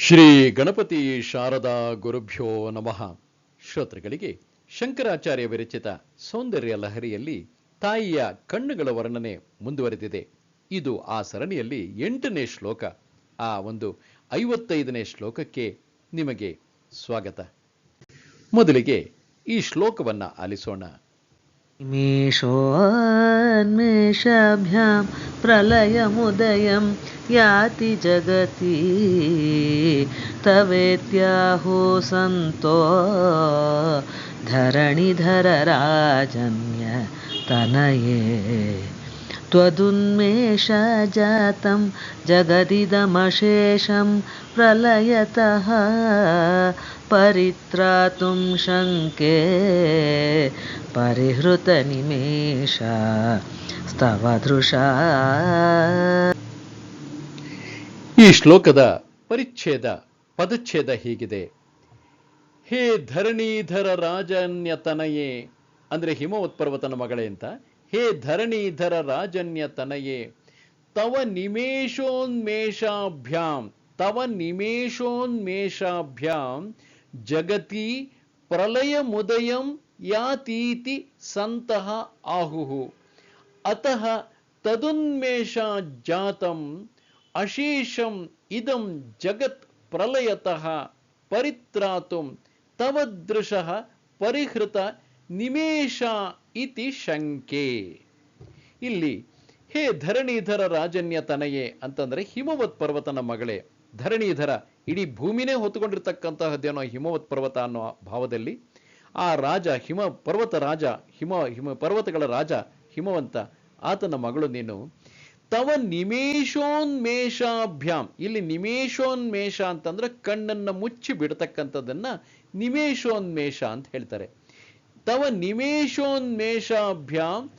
ಶ್ರೀ ಗಣಪತಿ ಶಾರದಾ ಗುರುಭ್ಯೋ ನಮಃ. ಶ್ರೋತೃಗಳಿಗೆ ಶಂಕರಾಚಾರ್ಯ ವಿರಚಿತ ಸೌಂದರ್ಯ ಲಹರಿಯಲ್ಲಿ ತಾಯಿಯ ಕಣ್ಣುಗಳ ವರ್ಣನೆ ಮುಂದುವರೆದಿದೆ. ಇದು ಆ ಸರಣಿಯಲ್ಲಿ ಎಂಟನೇ ಶ್ಲೋಕ, ಆ ಒಂದು ಐವತ್ತೈದನೇ ಶ್ಲೋಕಕ್ಕೆ ನಿಮಗೆ ಸ್ವಾಗತ. ಮೊದಲಿಗೆ ಈ ಶ್ಲೋಕವನ್ನ ಆಲಿಸೋಣ. ಮೇಷೋನ್ಮೇಷಭ್ಯಾಂ ಪ್ರಲಯ ಮುದಯಂ याति जगति तवेत्याहो सन्तो। धरणिधरराजन्य तनये। त्वदुन्मेषजातं जगदिदमशेषं प्रलयतः परित्रातुं शङ्के परिहृतनिमेष स्तव दृशा ಈ ಶ್ಲೋಕದ ಪರಿಚ್ಛೇದ, ಪದಚ್ಛೇದ ಹೀಗಿದೆ. ಹೇ ಧರಣೀಧರ ರಾಜನ್ಯತನಯೇ, ಅಂದರೆ ಹಿಮವತ್ ಪರ್ವತನ ಮಗಳೇ ಅಂತ, ಹೇ ಧರಣೀಧರ ರಾಜನ್ಯತನಯೇ, ತವ ನಿಮೇಷೋನ್ಮೇಷಾಭ್ಯಾಂ ತವ ನಿಮೇಷೋನ್ಮೇಷಾಭ್ಯಾಂ, ಜಗತಿ ಪ್ರಲಯ ಮುದಯಂ ಯಾತೀತಿ ಸಂತಹ ಆಹುಹು, ಅತಃ ತದುನ್ಮೇಷ ಜಾತಂ ಅಶೇಷಂ ಇದಂ ಜಗತ್ ಪ್ರಲಯತಃ ಪರಿತ್ರಾತುಂ ತವದೃಶಃ ಪರಿಹೃತ ನಿಮೇಶ ಇತಿ ಶಂಕೆ ಇಲ್ಲಿ, ಹೇ ಧರಣೀಧರ ರಾಜನ್ಯ ತನಯೇ ಅಂತಂದರೆ ಹಿಮವತ್ ಪರ್ವತನ ಮಗಳೇ. ಧರಣೀಧರ ಇಡೀ ಭೂಮಿನೇ ಹೊತ್ತುಕೊಂಡಿರ್ತಕ್ಕಂತಹದ್ದೇನೋ ಹಿಮವತ್ ಪರ್ವತ ಅನ್ನೋ ಭಾವದಲ್ಲಿ ಆ ರಾಜ ಹಿಮ ಪರ್ವತ ರಾಜ, ಹಿಮ ಹಿಮ ಪರ್ವತಗಳ ರಾಜ ಹಿಮವಂತ, ಆತನ ಮಗಳು ನೀನು ತವ ನಿಮೇಶೋನ್ಮೇಷಾಭ್ಯಾಂ ಇಲ್ಲಿ ನಿಮೇಷೋನ್ಮೇಷ ಅಂತಂದ್ರೆ ಕಣ್ಣನ್ನ ಮುಚ್ಚಿ ಬಿಡ್ತಕ್ಕಂಥದ್ದನ್ನ ನಿಮೇಷೋನ್ಮೇಷ ಅಂತ ಹೇಳ್ತಾರೆ. ತವ ನಿಮೇಶೋನ್ಮೇಷಾಭ್ಯಾಂ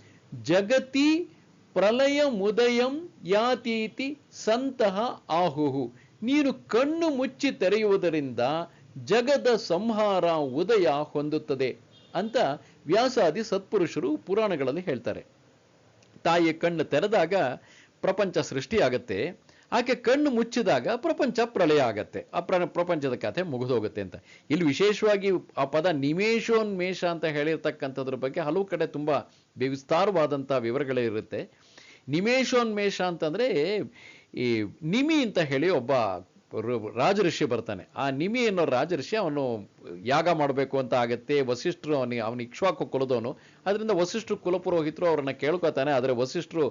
ಜಗತಿ ಪ್ರಲಯ ಮುದಯಂ ಯಾತೀತಿ ಸಂತಹ ಆಹುಹು. ನೀನು ಕಣ್ಣು ಮುಚ್ಚಿ ತೆರೆಯುವುದರಿಂದ ಜಗದ ಸಂಹಾರ ಉದಯ ಹೊಂದುತ್ತದೆ ಅಂತ ವ್ಯಾಸಾದಿ ಸತ್ಪುರುಷರು ಪುರಾಣಗಳಲ್ಲಿ ಹೇಳ್ತಾರೆ. ತಾಯಿಯ ಕಣ್ಣು ತೆರೆದಾಗ ಪ್ರಪಂಚ ಸೃಷ್ಟಿಯಾಗತ್ತೆ ಆಕೆ ಕಣ್ಣು ಮುಚ್ಚಿದಾಗ ಪ್ರಪಂಚ ಪ್ರಳಯ ಆಗತ್ತೆ. ಆ ಪ್ರ, ಪ್ರಪಂಚದ ಕಥೆ ಮುಗಿದೋಗುತ್ತೆ ಅಂತ. ಇಲ್ಲಿ ವಿಶೇಷವಾಗಿ ಆ ಪದ ನಿಮೇಷೋನ್ಮೇಷ ಅಂತ ಹೇಳಿರ್ತಕ್ಕಂಥದ್ರ ಬಗ್ಗೆ ಹಲವು ಕಡೆ ತುಂಬ ವಿಸ್ತಾರವಾದಂಥ ವಿವರಗಳಿರುತ್ತೆ ನಿಮೇಷೋನ್ಮೇಷ ಅಂತಂದ್ರೆ ಈ ನಿಮಿ ಅಂತ ಹೇಳಿ ಒಬ್ಬ ರಾಜಋಷಿ ಬರ್ತಾನೆ. ಆ ನಿಮಿ ಅನ್ನೋ ರಾಜಋಷಿ ಅವನು ಯಾಗ ಮಾಡಬೇಕು ಅಂತ ಆಗತ್ತೆ, ವಸಿಷ್ಠರು ಅವನಿಗೆ ಅವನ ಇಕ್ಷ್ವಾಕು ಕುಲದವನು. ಅದರಿಂದ ವಸಿಷ್ಠರು ಕುಲಪುರೋಹಿತರು ಅವರನ್ನು ಕೇಳ್ಕೊತಾನೆ, ಆದರೆ ವಸಿಷ್ಠರು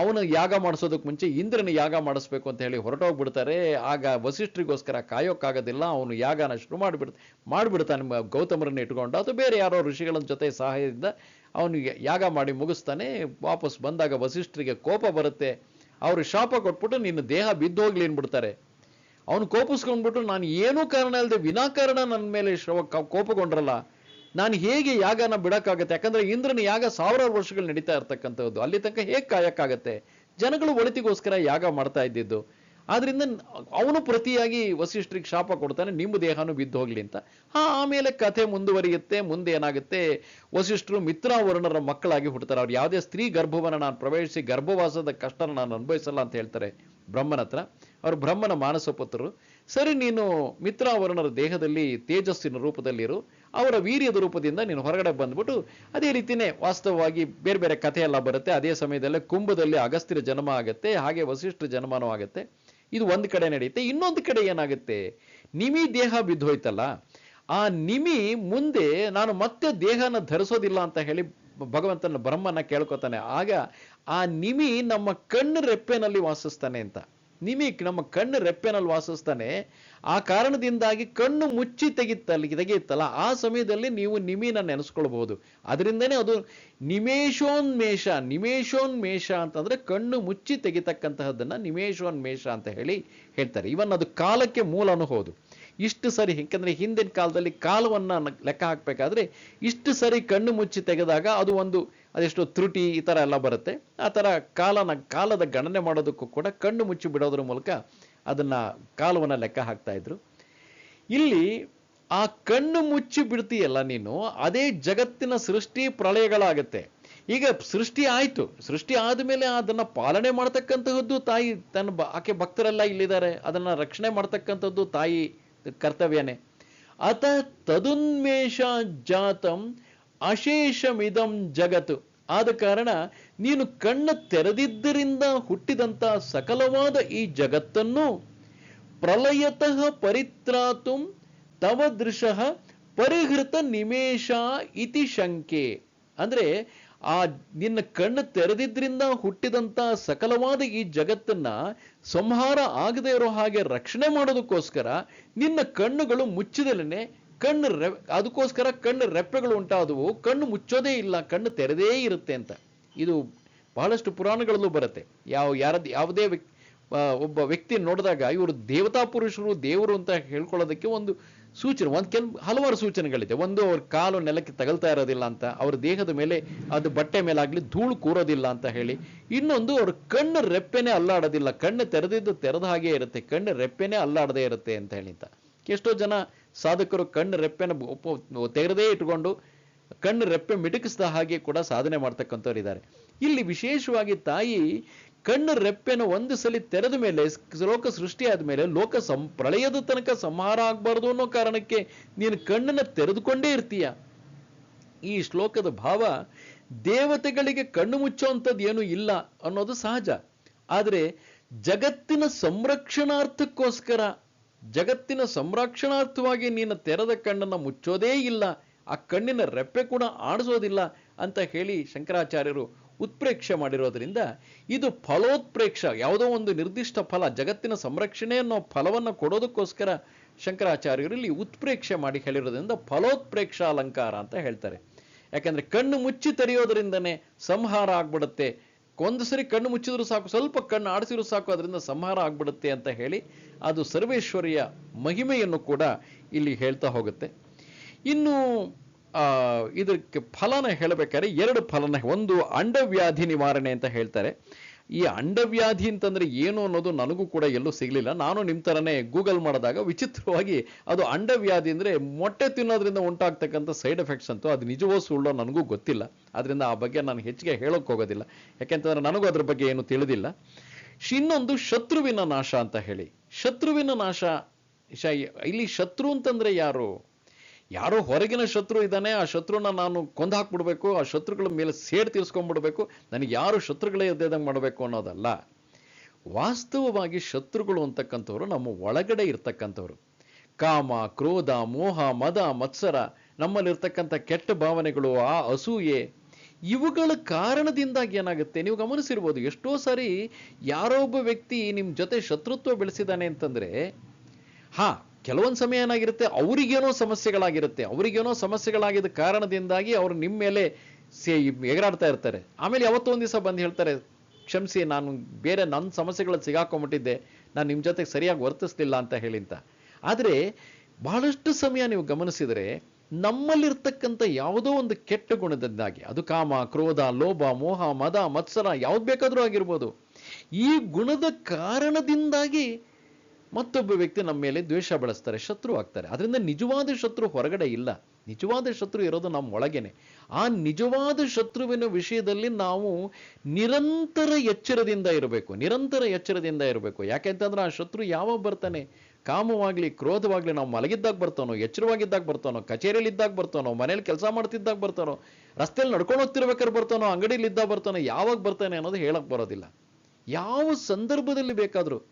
ಅವನು ಯಾಗ ಮಾಡಿಸೋದಕ್ಕೆ ಮುಂಚೆ ಇಂದ್ರನ ಯಾಗ ಮಾಡಿಸ್ಬೇಕು ಅಂತ ಹೇಳಿ ಹೊರಟೋಗ್ಬಿಡ್ತಾರೆ. ಆಗ ವಸಿಷ್ಠರಿಗೋಸ್ಕರ ಕಾಯೋಕ್ಕಾಗೋದಿಲ್ಲ, ಅವನು ಯಾಗನ ಶುರು ಮಾಡಿಬಿಡ್ ಮಾಡಿಬಿಡ್ತಾನೆ ಗೌತಮರನ್ನು ಇಟ್ಕೊಂಡು. ಅಥವಾ ಬೇರೆ ಯಾರೋ ಋಷಿಗಳ ಜೊತೆ ಸಹಾಯದಿಂದ ಅವನು ಯಾಗ ಮಾಡಿ ಮುಗಿಸ್ತಾನೆ. ವಾಪಸ್ ಬಂದಾಗ ವಸಿಷ್ಠರಿಗೆ ಕೋಪ ಬರುತ್ತೆ. ಅವರು ಶಾಪ ಕೊಟ್ಬಿಟ್ಟು, ನಿನ್ನ ದೇಹ ಬಿದ್ದೋಗ್ಲಿ ಅನ್ಬಿಡ್ತಾರೆ ಅವನು ಕೋಪಿಸ್ಕೊಂಡ್ಬಿಟ್ಟು ನಾನು ಏನೂ ಕಾರಣ ಇಲ್ಲದೆ ವಿನಾಕಾರಣ ನನ್ನ ಮೇಲೆ ಶ್ರವ ಕೋಪಗೊಂಡ್ರಲ್ಲ, ನಾನು ಹೇಗೆ ಯಾಗನ ಬಿಡೋಕ್ಕಾಗತ್ತೆ? ಯಾಕಂದ್ರೆ ಇಂದ್ರನ ಯಾಗ ಸಾವಿರಾರು ವರ್ಷಗಳು ನಡೀತಾ ಇರ್ತಕ್ಕಂಥದ್ದು. ಅಲ್ಲಿ ತನಕ ಹೇಗೆ ಕಾಯಕ್ಕಾಗತ್ತೆ? ಜನಗಳು ಒಳಿತಿಗೋಸ್ಕರ ಯಾಗ ಮಾಡ್ತಾ ಇದ್ದಿದ್ದು. ಆದ್ರಿಂದ ಅವನು ಪ್ರತಿಯಾಗಿ ವಸಿಷ್ಠರಿಗೆ ಶಾಪ ಕೊಡ್ತಾನೆ, ನಿಮ್ಮ ದೇಹನೂ ಬಿದ್ದು ಹೋಗ್ಲಿ ಅಂತ. ಹಾ, ಆಮೇಲೆ ಕಥೆ ಮುಂದುವರಿಯುತ್ತೆ, ಮುಂದೆ ಏನಾಗುತ್ತೆ? ವಸಿಷ್ಠರು ಮಿತ್ರಾವರ್ಣರ ಮಕ್ಕಳಾಗಿ ಹುಡ್ತಾರೆ ಅವ್ರು ಯಾವುದೇ ಸ್ತ್ರೀ ಗರ್ಭವನ್ನು ನಾನು ಪ್ರವೇಶಿಸಿ ಗರ್ಭವಾಸದ ಕಷ್ಟನ ನಾನು ಅನುಭವಿಸಲ್ಲ ಅಂತ ಹೇಳ್ತಾರೆ ಬ್ರಹ್ಮನ ಹತ್ರ. ಅವರು ಬ್ರಹ್ಮನ ಮಾನಸ ಪುತ್ರರು ಸರಿ, ನೀನು ಮಿತ್ರಾವರ್ಣರ ದೇಹದಲ್ಲಿ ತೇಜಸ್ಸಿನ ರೂಪದಲ್ಲಿರು. ಅವರ ವೀರ್ಯದ ರೂಪದಿಂದ ನೀನು ಹೊರಗಡೆ ಬಂದ್ಬಿಟ್ಟು ಅದೇ ರೀತಿನೇ ವಾಸ್ತವವಾಗಿ ಬೇರೆ ಬೇರೆ ಕಥೆ ಎಲ್ಲ ಬರುತ್ತೆ. ಅದೇ ಸಮಯದಲ್ಲೇ ಕುಂಭದಲ್ಲಿ ಅಗಸ್ತ್ಯರ ಜನ್ಮ ಆಗುತ್ತೆ, ಹಾಗೆ ವಸಿಷ್ಠ ಜನ್ಮನೂ ಆಗುತ್ತೆ. ಇದು ಒಂದು ಕಡೆ ನಡೆಯುತ್ತೆ. ಇನ್ನೊಂದು ಕಡೆ ಏನಾಗುತ್ತೆ? ನಿಮಿ ದೇಹ ಬಿದ್ದೋಯ್ತಲ್ಲ. ಆ ನಿಮಿ ಮುಂದೆ ನಾನು ಮತ್ತೆ ದೇಹನ ಧರಿಸೋದಿಲ್ಲ ಅಂತ ಹೇಳಿ ಭಗವಂತನ ಬ್ರಹ್ಮನ ಕೇಳ್ಕೊತಾನೆ. ಆಗ ಆ ನಿಮಿ ನಮ್ಮ ಕಣ್ಣು ರೆಪ್ಪೆನಲ್ಲಿ ವಾಸಿಸ್ತಾನೆ ಅಂತ. ನಿಮಿ ನಮ್ಮ ಕಣ್ಣು ರೆಪ್ಪೆನಲ್ಲಿ ವಾಸಿಸ್ತಾನೆ. ಆ ಕಾರಣದಿಂದಾಗಿ ಕಣ್ಣು ಮುಚ್ಚಿ ತೆಗಿತ್ತಲ್ಲಿ ತೆಗೆಯುತ್ತಲ್ಲ. ಆ ಸಮಯದಲ್ಲಿ ನೀವು ನಿಮಿನ ನೆನೆಸ್ಕೊಳ್ಬಹುದು. ಅದರಿಂದನೇ ಅದು ನಿಮೇಶೋನ್ಮೇಷ ನಿಮೇಶೋನ್ಮೇಷ ಅಂತಂದ್ರೆ ಕಣ್ಣು ಮುಚ್ಚಿ ತೆಗಿತಕ್ಕಂತಹದ್ದನ್ನ ನಿಮೇಶೋನ್ಮೇಷ ಅಂತ ಹೇಳಿ ಹೇಳ್ತಾರೆ. ಇವನ್ ಅದು ಕಾಲಕ್ಕೆ ಮೂಲ ಹೌದು ಇಷ್ಟು ಸರಿ ಯಾಕಂದ್ರೆ ಹಿಂದಿನ ಕಾಲದಲ್ಲಿ ಕಾಲವನ್ನ ಲೆಕ್ಕ ಹಾಕ್ಬೇಕಾದ್ರೆ ಇಷ್ಟು ಸರಿ ಕಣ್ಣು ಮುಚ್ಚಿ ತೆಗೆದಾಗ ಅದು ಒಂದು ಅದೆಷ್ಟು ತ್ರುಟಿ ಈ ಥರ ಎಲ್ಲ ಬರುತ್ತೆ. ಆ ಥರ ಕಾಲನ, ಕಾಲದ ಗಣನೆ ಮಾಡೋದಕ್ಕೂ ಕೂಡ ಕಣ್ಣು ಮುಚ್ಚಿ ಬಿಡೋದ್ರ ಮೂಲಕ ಅದನ್ನ ಕಾಲವನ್ನು ಲೆಕ್ಕ ಹಾಕ್ತಾ ಇದ್ರು. ಇಲ್ಲಿ ಆ ಕಣ್ಣು ಮುಚ್ಚಿ ಬಿಡ್ತೀಯಲ್ಲ ನೀನು, ಅದೇ ಜಗತ್ತಿನ ಸೃಷ್ಟಿ ಪ್ರಳಯಗಳಾಗತ್ತೆ. ಈಗ ಸೃಷ್ಟಿ ಆಯಿತು. ಸೃಷ್ಟಿ ಆದಮೇಲೆ ಅದನ್ನ ಪಾಲನೆ ಮಾಡ್ತಕ್ಕಂತಹದ್ದು ತಾಯಿ, ತನ್ನ ಬ- ಆಕೆ ಭಕ್ತರೆಲ್ಲ ಇಲ್ಲಿದ್ದಾರೆ. ಅದನ್ನ ರಕ್ಷಣೆ ಮಾಡ್ತಕ್ಕಂಥದ್ದು ತಾಯಿ ಕರ್ತವ್ಯನೇ. ಅತ ತದುನ್ಮೇಷ ಜಾತಂ ಅಶೇಷಮಿದಂ ಜಗತ್ತು. ಆದ ಕಾರಣ ನೀನು ಕಣ್ಣು ತೆರೆದಿದ್ದರಿಂದ ಹುಟ್ಟಿದಂತ ಸಕಲವಾದ ಈ ಜಗತ್ತನ್ನು ಪ್ರಲಯತಃ ಪರಿತ್ರಾತುಂ ತವ ದೃಶಃ ಪರಿಹೃತ ನಿಮೇಶ ಇತಿ ಶಂಕೆ. ಅಂದ್ರೆ ಆ ನಿನ್ನ ಕಣ್ಣು ತೆರೆದಿದ್ರಿಂದ ಹುಟ್ಟಿದಂತ ಸಕಲವಾದ ಈ ಜಗತ್ತನ್ನ ಸಂಹಾರ ಆಗದೇ ಇರೋ ಹಾಗೆ ರಕ್ಷಣೆ ಮಾಡೋದಕ್ಕೋಸ್ಕರ ನಿನ್ನ ಕಣ್ಣುಗಳು ಮುಚ್ಚಿದಲೇನೆ ಕಣ್ಣು ರೆ, ಅದಕ್ಕೋಸ್ಕರ ಕಣ್ಣು ರೆಪ್ಪೆಗಳು ಉಂಟಾದವು, ಕಣ್ಣು ಮುಚ್ಚೋದೇ ಇಲ್ಲ, ಕಣ್ಣು ತೆರೆದೇ ಇರುತ್ತೆ ಅಂತ. ಇದು ಬಹಳಷ್ಟು ಪುರಾಣಗಳಲ್ಲೂ ಬರುತ್ತೆ. ಯಾವ ಯಾರದ್ದು ಯಾವುದೇ ವ್ಯಕ್ತಿ ಒಬ್ಬ ವ್ಯಕ್ತಿ ನೋಡಿದಾಗ ಇವರು ದೇವತಾ ಪುರುಷರು, ದೇವರು ಅಂತ ಹೇಳ್ಕೊಳ್ಳೋದಕ್ಕೆ ಒಂದು ಸೂಚನೆ, ಒಂದು ಕೆಲ ಹಲವಾರು ಸೂಚನೆಗಳಿದೆ. ಒಂದು ಅವ್ರ ಕಾಲು ನೆಲಕ್ಕೆ ತಗಲ್ತಾ ಇರೋದಿಲ್ಲ ಅಂತ, ಅವ್ರ ದೇಹದ ಮೇಲೆ ಅದು ಬಟ್ಟೆ ಮೇಲಾಗಲಿ ಧೂಳು ಕೂರೋದಿಲ್ಲ ಅಂತ ಹೇಳಿ. ಇನ್ನೊಂದು ಅವ್ರ ಕಣ್ಣು ರೆಪ್ಪೆನೆ ಅಲ್ಲಾಡೋದಿಲ್ಲ, ಕಣ್ಣು ತೆರೆದಿದ್ದು ತೆರೆದ ಹಾಗೆ ಇರುತ್ತೆ, ಕಣ್ಣು ರೆಪ್ಪೆನೆ ಅಲ್ಲಾಡದೇ ಇರುತ್ತೆ ಅಂತ ಹೇಳಿ ಅಂತ. ಎಷ್ಟೋ ಜನ ಸಾಧಕರು ಕಣ್ಣು ರೆಪ್ಪೆನ ತೆಗೆದೇ ಇಟ್ಕೊಂಡು ಕಣ್ಣು ರೆಪ್ಪೆ ಮಿಟುಕಿಸಿದ ಹಾಗೆ ಕೂಡ ಸಾಧನೆ ಮಾಡ್ತಕ್ಕಂಥವ್ರು ಇದ್ದಾರೆ. ಇಲ್ಲಿ ವಿಶೇಷವಾಗಿ ತಾಯಿ ಕಣ್ಣು ರೆಪ್ಪೆನ ಒಂದು ಸಲ ತೆರೆದ ಮೇಲೆ, ಲೋಕ ಸೃಷ್ಟಿಯಾದ ಮೇಲೆ, ಲೋಕ ಸಂ, ಪ್ರಳಯದ ತನಕ ಸಂಹಾರ ಆಗ್ಬಾರ್ದು ಅನ್ನೋ ಕಾರಣಕ್ಕೆ ನೀನು ಕಣ್ಣನ್ನು ತೆರೆದುಕೊಂಡೇ ಇರ್ತೀಯ. ಈ ಶ್ಲೋಕದ ಭಾವ ದೇವತೆಗಳಿಗೆ ಕಣ್ಣು ಮುಚ್ಚುವಂಥದ್ದು ಏನು ಇಲ್ಲ ಅನ್ನೋದು ಸಹಜ. ಆದರೆ ಜಗತ್ತಿನ ಸಂರಕ್ಷಣಾರ್ಥಕ್ಕೋಸ್ಕರ ಜಗತ್ತಿನ ಸಂರಕ್ಷಣಾರ್ಥವಾಗಿ ನೀನು ತೆರೆದ ಕಣ್ಣನ್ನು ಮುಚ್ಚೋದೇ ಇಲ್ಲ, ಆ ಕಣ್ಣಿನ ರೆಪ್ಪೆ ಕೂಡ ಆಡಿಸೋದಿಲ್ಲ ಅಂತ ಹೇಳಿ ಶಂಕರಾಚಾರ್ಯರು ಉತ್ಪ್ರೇಕ್ಷೆ ಮಾಡಿರೋದ್ರಿಂದ ಇದು ಫಲೋತ್ಪ್ರೇಕ್ಷ, ಯಾವುದೋ ಒಂದು ನಿರ್ದಿಷ್ಟ ಫಲ, ಜಗತ್ತಿನ ಸಂರಕ್ಷಣೆ ಅನ್ನೋ ಫಲವನ್ನು ಕೊಡೋದಕ್ಕೋಸ್ಕರ ಶಂಕರಾಚಾರ್ಯರು ಇಲ್ಲಿ ಉತ್ಪ್ರೇಕ್ಷೆ ಮಾಡಿ ಹೇಳಿರೋದ್ರಿಂದ ಫಲೋತ್ಪ್ರೇಕ್ಷ ಅಲಂಕಾರ ಅಂತ ಹೇಳ್ತಾರೆ. ಯಾಕಂದ್ರೆ ಕಣ್ಣು ಮುಚ್ಚಿ ತೆರೆಯೋದ್ರಿಂದನೇ ಸಂಹಾರ ಆಗ್ಬಿಡುತ್ತೆ ಒಂದು ಸರಿ ಕಣ್ಣು ಮುಚ್ಚಿದ್ರು ಸಾಕು, ಸ್ವಲ್ಪ ಕಣ್ಣು ಆಡಿಸಿದ್ರು ಸಾಕು, ಅದರಿಂದ ಸಂಹಾರ ಆಗ್ಬಿಡುತ್ತೆ ಅಂತ ಹೇಳಿ ಅದು ಸರ್ವೇಶ್ವರಿಯ ಮಹಿಮೆಯನ್ನು ಕೂಡ ಇಲ್ಲಿ ಹೇಳ್ತಾ ಹೋಗುತ್ತೆ. ಇನ್ನು ಇದಕ್ಕೆ ಫಲನ ಹೇಳಬೇಕಾದ್ರೆ ಎರಡು ಫಲನ, ಒಂದು ಅಂಡವ್ಯಾಧಿ ನಿವಾರಣೆ ಅಂತ ಹೇಳ್ತಾರೆ. ಈ ಅಂಡವ್ಯಾಧಿ ಅಂತಂದ್ರೆ ಏನು ಅನ್ನೋದು ನನಗೂ ಕೂಡ ಎಲ್ಲೂ ಸಿಗಲಿಲ್ಲ. ನಾನು ನಿಮ್ಮ ತರನೇ ಗೂಗಲ್ ಮಾಡಿದಾಗ ವಿಚಿತ್ರವಾಗಿ ಅದು ಅಂಡವ್ಯಾಧಿ ಅಂದ್ರೆ ಮೊಟ್ಟೆ ತಿನ್ನೋದ್ರಿಂದ ಉಂಟಾಗ್ತಕ್ಕಂಥ ಸೈಡ್ ಎಫೆಕ್ಟ್ಸ್ ಅಂತೂ ಅದು ನಿಜವೋ ಸುಳ್ಳೋ ನನಗೂ ಗೊತ್ತಿಲ್ಲ. ಅದರಿಂದ ಆ ಬಗ್ಗೆ ನಾನು ಹೆಚ್ಚಿಗೆ ಹೇಳೋಕ್ ಹೋಗೋದಿಲ್ಲ. ಯಾಕೆಂತಂದ್ರೆ ನನಗೂ ಅದ್ರ ಬಗ್ಗೆ ಏನು ತಿಳಿದಿಲ್ಲ. ಇನ್ನೊಂದು ಶತ್ರುವಿನ ನಾಶ ಅಂತ ಹೇಳಿ. ಶತ್ರುವಿನ ನಾಶ ಇಲ್ಲಿ ಶತ್ರು ಅಂತಂದ್ರೆ ಯಾರು? ಯಾರೋ ಹೊರಗಿನ ಶತ್ರು ಇದ್ದಾನೆ, ಆ ಶತ್ರುನ ನಾನು ಕೊಂದು ಹಾಕ್ಬಿಡ್ಬೇಕು, ಆ ಶತ್ರುಗಳ ಮೇಲೆ ಸೇಡ್ ತೀರ್ಸ್ಕೊಂಡ್ಬಿಡ್ಬೇಕು, ನನಗೆ ಯಾರು ಶತ್ರುಗಳೇ ಇದ್ದಂಗೆ ಮಾಡಬೇಕು ಅನ್ನೋದಲ್ಲ. ವಾಸ್ತವವಾಗಿ ಶತ್ರುಗಳು ಅಂತಕ್ಕಂಥವ್ರು ನಮ್ಮ ಒಳಗಡೆ ಇರ್ತಕ್ಕಂಥವ್ರು. ಕಾಮ, ಕ್ರೋಧ, ಮೋಹ, ಮದ, ಮತ್ಸರ, ನಮ್ಮಲ್ಲಿರ್ತಕ್ಕಂಥ ಕೆಟ್ಟ ಭಾವನೆಗಳು, ಆ ಅಸೂಯೆ, ಇವುಗಳ ಕಾರಣದಿಂದಾಗಿ ಏನಾಗುತ್ತೆ? ನೀವು ಗಮನಿಸಿರ್ಬೋದು, ಎಷ್ಟೋ ಸಾರಿ ಯಾರೋ ಒಬ್ಬ ವ್ಯಕ್ತಿ ನಿಮ್ಮ ಜೊತೆ ಶತ್ರುತ್ವ ಬೆಳೆಸಿದಾನೆ ಅಂತಂದ್ರೆ, ಹಾ ಕೆಲವೊಂದು ಸಮಯ ಏನಾಗಿರುತ್ತೆ? ಅವರಿಗೇನೋ ಸಮಸ್ಯೆಗಳಾಗಿರುತ್ತೆ. ಅವರಿಗೇನೋ ಸಮಸ್ಯೆಗಳಾಗಿದ್ದ ಕಾರಣದಿಂದಾಗಿ ಅವರು ನಿಮ್ಮ ಮೇಲೆ ಸೇ, ಎಗರಾಡ್ತಾ ಇರ್ತಾರೆ. ಆಮೇಲೆ ಯಾವತ್ತೋ ಒಂದು ದಿವಸ ಬಂದು ಹೇಳ್ತಾರೆ, ಕ್ಷಮಿಸಿ, ನಾನು ಬೇರೆ ನನ್ನ ಸಮಸ್ಯೆಗಳು ಸಿಗಾಕೊಂಬಿಟ್ಟಿದ್ದೆ. ನಾನು ನಿಮ್ಮ ಜೊತೆಗೆ ಸರಿಯಾಗಿ ವರ್ತಿಸ್ಲಿಲ್ಲ ಅಂತ ಹೇಳಿ ಅಂತ. ಆದರೆ ಬಹಳಷ್ಟು ಸಮಯ ನೀವು ಗಮನಿಸಿದರೆ ನಮ್ಮಲ್ಲಿರ್ತಕ್ಕಂಥ ಯಾವುದೋ ಒಂದು ಕೆಟ್ಟ ಗುಣದಿಂದಾಗಿ, ಅದು ಕಾಮ, ಕ್ರೋಧ, ಲೋಭ, ಮೋಹ, ಮದ, ಮತ್ಸರ, ಯಾವ್ದು ಬೇಕಾದರೂ ಆಗಿರ್ಬೋದು, ಈ ಗುಣದ ಕಾರಣದಿಂದಾಗಿ ಮತ್ತೊಬ್ಬ ವ್ಯಕ್ತಿ ನಮ್ಮ ಮೇಲೆ ದ್ವೇಷ ಬಳಸ್ತಾರೆ, ಶತ್ರು ಆಗ್ತಾರೆ. ಅದರಿಂದ ನಿಜವಾದ ಶತ್ರು ಹೊರಗಡೆ ಇಲ್ಲ. ನಿಜವಾದ ಶತ್ರು ಇರೋದು ನಮ್ಮ ಒಳಗೇನೆ. ಆ ನಿಜವಾದ ಶತ್ರುವಿನ ವಿಷಯದಲ್ಲಿ ನಾವು ನಿರಂತರ ಎಚ್ಚರದಿಂದ ಇರಬೇಕು. ನಿರಂತರ ಎಚ್ಚರದಿಂದ ಇರಬೇಕು. ಯಾಕೆಂತಂದ್ರೆ ಆ ಶತ್ರು ಯಾವಾಗ ಬರ್ತಾನೆ? ಕಾಮವಾಗಲಿ, ಕ್ರೋಧವಾಗ್ಲಿ ನಾವು ಮಲಗಿದ್ದಾಗ ಬರ್ತಾನೋ, ಎಚ್ಚರವಾಗಿದ್ದಾಗ ಬರ್ತಾನೋ, ಕಚೇರಿಯಲ್ಲಿ ಇದ್ದಾಗ ಬರ್ತಾನೋ ಮನೇಲಿ ಕೆಲಸ ಮಾಡ್ತಿದ್ದಾಗ ಬರ್ತಾನೋ, ರಸ್ತೆಯಲ್ಲಿ ನಡ್ಕೊಂಡು ಹೋಗ್ತಿರ್ಬೇಕಾದ್ರೆ ಬರ್ತಾನೋ, ಅಂಗಡಿಯಲ್ಲಿ ಇದ್ದಾಗ ಬರ್ತಾನೋ, ಯಾವಾಗ ಬರ್ತಾನೆ ಅನ್ನೋದು ಹೇಳಕ್ ಬರೋದಿಲ್ಲ. ಯಾವ ಸಂದರ್ಭದಲ್ಲಿ ಬೇಕಾದರೂ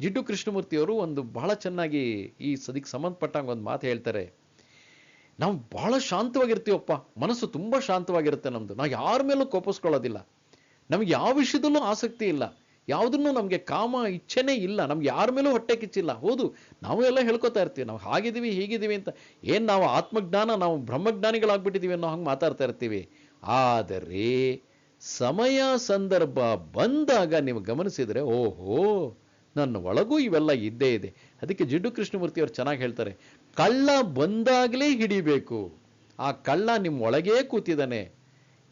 ಜಿಡ್ಡು ಕೃಷ್ಣಮೂರ್ತಿಯವರು ಒಂದು ಬಹಳ ಚೆನ್ನಾಗಿ ಈ ಸದಿಗೆ ಸಂಬಂಧಪಟ್ಟಂಗೆ ಒಂದು ಮಾತು ಹೇಳ್ತಾರೆ. ನಾವು ಬಹಳ ಶಾಂತವಾಗಿರ್ತೀವಪ್ಪ, ಮನಸ್ಸು ತುಂಬ ಶಾಂತವಾಗಿರುತ್ತೆ ನಮ್ಮದು ನಾವು ಯಾರ ಮೇಲೂ ಕೋಪಿಸ್ಕೊಳ್ಳೋದಿಲ್ಲ. ನಮ್ಗೆ ಯಾವ ವಿಷಯದಲ್ಲೂ ಆಸಕ್ತಿ ಇಲ್ಲ. ಯಾವುದನ್ನು ನಮಗೆ ಕಾಮ, ಇಚ್ಛೆನೇ ಇಲ್ಲ. ನಮ್ಗೆ ಯಾರ ಮೇಲೂ ಹೊಟ್ಟೆ ಕಿಚ್ಚಿಲ್ಲ. ಹೌದು, ನಾವು ಎಲ್ಲ ಹೇಳ್ಕೊತಾ ಇರ್ತೀವಿ. ನಾವು ಹಾಗಿದ್ದೀವಿ, ಹೀಗಿದ್ದೀವಿ ಅಂತ. ಏನು ನಾವು ಆತ್ಮಜ್ಞಾನ, ನಾವು ಬ್ರಹ್ಮಜ್ಞಾನಿಗಳಾಗ್ಬಿಟ್ಟಿದ್ದೀವಿ ಅನ್ನೋ ಹಂಗೆ ಮಾತಾಡ್ತಾ ಇರ್ತೀವಿ. ಆದರೆ, ಸಮಯ ಸಂದರ್ಭ ಬಂದಾಗ ನೀವು ಗಮನಿಸಿದರೆ, ಓಹೋ ನನ್ನ ಒಳಗೂ ಇವೆಲ್ಲ ಇದ್ದೇ ಇದೆ. ಅದಕ್ಕೆ ಜಿಡ್ಡು ಕೃಷ್ಣಮೂರ್ತಿ ಅವರು ಚೆನ್ನಾಗಿ ಹೇಳ್ತಾರೆ, ಕಳ್ಳ ಬಂದಾಗಲೇ ಹಿಡಿಬೇಕು. ಆ ಕಳ್ಳ ನಿಮ್ಮ ಒಳಗೇ ಕೂತಿದ್ದಾನೆ.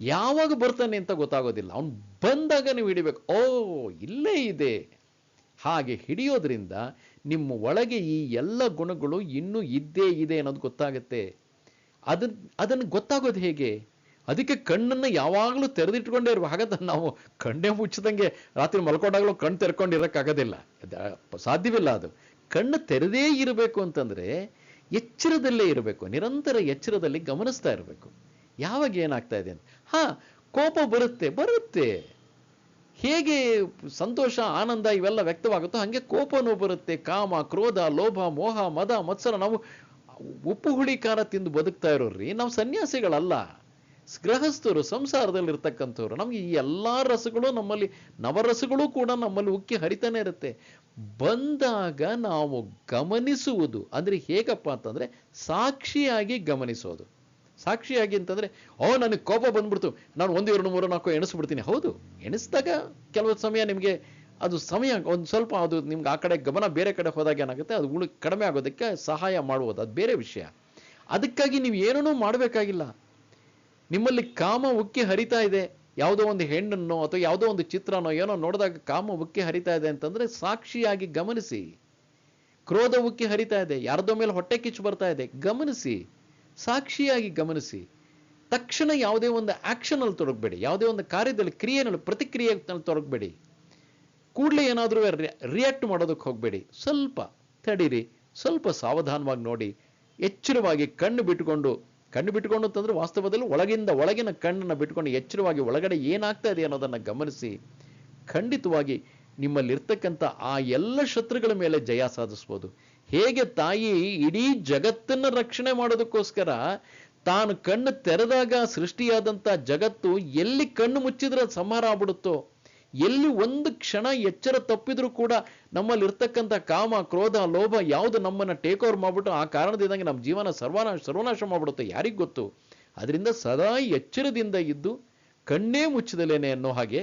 ಯಾವಾಗ ಬರ್ತಾನೆ ಅಂತ ಗೊತ್ತಾಗೋದಿಲ್ಲ. ಅವನು ಬಂದಾಗ ನೀವು ಹಿಡಿಬೇಕು. ಓ, ಇಲ್ಲೇ ಇದೆ. ಹಾಗೆ ಹಿಡಿಯೋದ್ರಿಂದ ನಿಮ್ಮ ಒಳಗೆ ಈ ಎಲ್ಲ ಗುಣಗಳು ಇನ್ನೂ ಇದ್ದೇ ಇದೆ ಅನ್ನೋದು ಗೊತ್ತಾಗುತ್ತೆ. ಅದನ್ ಅದನ್ನು ಗೊತ್ತಾಗೋದು ಹೇಗೆ? ಅದಕ್ಕೆ ಕಣ್ಣನ್ನು ಯಾವಾಗಲೂ ತೆರೆದಿಟ್ಕೊಂಡೇ ಇರುವ ಹಾಗಾದ್ರೆ ನಾವು ಕಣ್ಣೇ ಮುಚ್ಚದಂಗೆ ರಾತ್ರಿ ಮಲ್ಕೊಂಡಾಗಲೂ ಕಣ್ಣು ತೆರ್ಕೊಂಡಿರೋಕ್ಕಾಗೋದಿಲ್ಲ. ಸಾಧ್ಯವಿಲ್ಲ ಅದು. ಕಣ್ಣು ತೆರೆದೇ ಇರಬೇಕು ಅಂತಂದರೆ ಎಚ್ಚರದಲ್ಲೇ ಇರಬೇಕು. ನಿರಂತರ ಎಚ್ಚರದಲ್ಲಿ ಗಮನಿಸ್ತಾ ಇರಬೇಕು. ಯಾವಾಗ ಏನಾಗ್ತಾ ಇದೆ ಅಂತ. ಹಾಂ, ಕೋಪ ಬರುತ್ತೆ ಬರುತ್ತೆ. ಹೇಗೆ ಸಂತೋಷ, ಆನಂದ ಇವೆಲ್ಲ ವ್ಯಕ್ತವಾಗುತ್ತೋ ಹಾಗೆ ಕೋಪನೂ ಬರುತ್ತೆ. ಕಾಮ, ಕ್ರೋಧ, ಲೋಭ, ಮೋಹ, ಮದ, ಮತ್ಸರ. ನಾವು ಉಪ್ಪು ಹುಳಿ, ಖಾರ ತಿಂದು ಬದುಕ್ತಾ ಇರೋರ್ರಿ. ನಾವು ಸನ್ಯಾಸಿಗಳಲ್ಲ. ಗೃಹಸ್ಥರು ಸಂಸಾರದಲ್ಲಿ ಇರ್ತಕ್ಕಂಥವ್ರು ನಮ್ಗೆ ಈ ಎಲ್ಲಾ ರಸಗಳು ನಮ್ಮಲ್ಲಿ, ನವರಸಗಳು ಕೂಡ ನಮ್ಮಲ್ಲಿ ಉಕ್ಕಿ ಹರಿತಾನೆ ಇರುತ್ತೆ. ಬಂದಾಗ ನಾವು ಗಮನಿಸುವುದು, ಅಂದ್ರೆ ಹೇಗಪ್ಪ ಅಂತಂದ್ರೆ ಸಾಕ್ಷಿಯಾಗಿ ಗಮನಿಸೋದು. ಸಾಕ್ಷಿಯಾಗಿ ಅಂತಂದ್ರೆ, ಓ, ನನಗೆ ಕೋಪ ಬಂದ್ಬಿಡ್ತು, ನಾನು ಒಂದು, ಎರಡು, ಮೂರು, ನಾಲ್ಕು ಎಣಿಸ್ಬಿಡ್ತೀನಿ. ಹೌದು, ಎಣಿಸಿದಾಗ ಕೆಲವು ಸಮಯ ನಿಮಗೆ ಅದು ಸಮಯ, ಒಂದು ಸ್ವಲ್ಪ ಅದು ನಿಮ್ಗೆ ಆ ಕಡೆ ಗಮನ ಬೇರೆ ಕಡೆ ಹೋದಾಗ ಏನಾಗುತ್ತೆ, ಅದು ಉಳು, ಕಡಿಮೆ ಆಗೋದಕ್ಕೆ ಸಹಾಯ ಮಾಡುವುದು, ಅದು ಬೇರೆ ವಿಷಯ. ಅದಕ್ಕಾಗಿ ನೀವು ಏನೂ ಮಾಡಬೇಕಾಗಿಲ್ಲ. ನಿಮ್ಮಲ್ಲಿ ಕಾಮ ಉಕ್ಕಿ ಹರಿತಾ ಇದೆ. ಯಾವುದೋ ಒಂದು ಹೆಣ್ಣನ್ನೋ ಅಥವಾ ಯಾವುದೋ ಒಂದು ಚಿತ್ರನೋ ಏನೋ ನೋಡಿದಾಗ ಕಾಮ ಉಕ್ಕಿ ಹರಿತಾ ಇದೆ ಅಂತಂದ್ರೆ ಸಾಕ್ಷಿಯಾಗಿ ಗಮನಿಸಿ. ಕ್ರೋಧ ಉಕ್ಕಿ ಹರಿತಾ ಇದೆ. ಯಾರದೋ ಮೇಲೆ ಹೊಟ್ಟೆ ಕಿಚ್ಚು ಬರ್ತಾ ಇದೆ. ಗಮನಿಸಿ. ಸಾಕ್ಷಿಯಾಗಿ ಗಮನಿಸಿ. ತಕ್ಷಣ ಯಾವುದೇ ಒಂದು ಆಕ್ಷನ್ ಅಲ್ಲಿ ತೊಡಗಬೇಡಿ. ಯಾವುದೇ ಒಂದು ಕಾರ್ಯದಲ್ಲಿ, ಕ್ರಿಯೆನಲ್ಲಿ, ಪ್ರತಿಕ್ರಿಯೆನಲ್ಲಿ ತೊಡಗಬೇಡಿ. ಕೂಡಲೇ ಏನಾದರೂ ರಿಯಾಕ್ಟ್ ಮಾಡೋದಕ್ಕೆ ಹೋಗಬೇಡಿ. ಸ್ವಲ್ಪ ತಡೀರಿ. ಸ್ವಲ್ಪ ಸಾವಧಾನವಾಗಿ ನೋಡಿ. ಎಚ್ಚರವಾಗಿ ಕಣ್ಣು ಬಿಟ್ಟುಕೊಂಡು ಕಣ್ಣು ಬಿಟ್ಟುಕೊಂಡು ಅಂತಂದ್ರೆ ವಾಸ್ತವದಲ್ಲಿ ಒಳಗಿಂದ ಒಳಗಿನ ಕಣ್ಣನ್ನು ಬಿಟ್ಕೊಂಡು ಎಚ್ಚರವಾಗಿ ಒಳಗಡೆ ಏನಾಗ್ತಾ ಇದೆ ಅನ್ನೋದನ್ನ ಗಮನಿಸಿ, ಖಂಡಿತವಾಗಿ ನಿಮ್ಮಲ್ಲಿರ್ತಕ್ಕಂಥ ಆ ಎಲ್ಲ ಶತ್ರುಗಳ ಮೇಲೆ ಜಯ ಸಾಧಿಸ್ಬೋದು. ಹೇಗೆ ತಾಯಿ ಇಡೀ ಜಗತ್ತನ್ನ ರಕ್ಷಣೆ ಮಾಡೋದಕ್ಕೋಸ್ಕರ ತಾನು ಕಣ್ಣು ತೆರೆದಾಗ ಸೃಷ್ಟಿಯಾದಂಥ ಜಗತ್ತು ಎಲ್ಲಿ ಕಣ್ಣು ಮುಚ್ಚಿದ್ರೆ ಸಂಹಾರ ಆಗ್ಬಿಡುತ್ತೋ ಎಲ್ಲಿ ಒಂದು ಕ್ಷಣ ಎಚ್ಚರ ತಪ್ಪಿದ್ರೂ ಕೂಡ ನಮ್ಮಲ್ಲಿ ಇರ್ತಕ್ಕಂಥ ಕಾಮ, ಕ್ರೋಧ, ಲೋಭ ಯಾವುದು ನಮ್ಮನ್ನ ಟೇಕ್ ಓವರ್ ಮಾಡಿಬಿಟ್ಟು ಆ ಕಾರಣದಿಂದಾಗಿ ನಮ್ಮ ಜೀವನ ಸರ್ವನಾಶ ಸರ್ವನಾಶ ಮಾಡಿಬಿಡುತ್ತೆ ಯಾರಿಗ್ ಗೊತ್ತು? ಅದರಿಂದ ಸದಾ ಎಚ್ಚರದಿಂದ ಇದ್ದು ಕಣ್ಣೇ ಮುಚ್ಚದಲೇನೆ ಅನ್ನೋ ಹಾಗೆ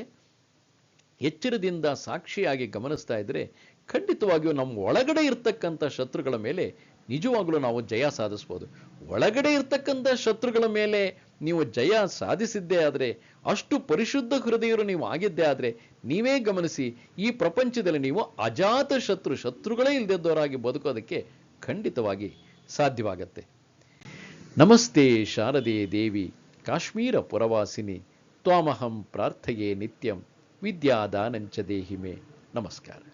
ಎಚ್ಚರದಿಂದ ಸಾಕ್ಷಿಯಾಗಿ ಗಮನಿಸ್ತಾ ಇದ್ರೆ ಖಂಡಿತವಾಗಿಯೂ ನಮ್ಮ ಒಳಗಡೆ ಇರ್ತಕ್ಕಂಥ ಶತ್ರುಗಳ ಮೇಲೆ ನಿಜವಾಗಲೂ ನಾವು ಜಯ ಸಾಧಿಸ್ಬೋದು. ಒಳಗಡೆ ಇರ್ತಕ್ಕಂಥ ಶತ್ರುಗಳ ಮೇಲೆ ನೀವು ಜಯ ಸಾಧಿಸಿದ್ದೇ ಆದರೆ, ಅಷ್ಟು ಪರಿಶುದ್ಧ ಹೃದಯರು ನೀವು ಆಗಿದ್ದೇ ಆದರೆ, ನೀವೇ ಗಮನಿಸಿ, ಈ ಪ್ರಪಂಚದಲ್ಲಿ ನೀವು ಅಜಾತ ಶತ್ರು, ಶತ್ರುಗಳೇ ಇಲ್ಲದಿದ್ದವರಾಗಿ ಬದುಕೋದಕ್ಕೆ ಖಂಡಿತವಾಗಿ ಸಾಧ್ಯವಾಗತ್ತೆ. ನಮಸ್ತೆ ಶಾರದೆ ದೇವಿ, ಕಾಶ್ಮೀರ ಪುರವಾಸಿನಿ, ತ್ವಾಮಹಂ ಪ್ರಾರ್ಥೆಯೇ ನಿತ್ಯಂ, ವಿದ್ಯಾದಾನಂಚ ದೇಹಿಮೆ. ನಮಸ್ಕಾರ.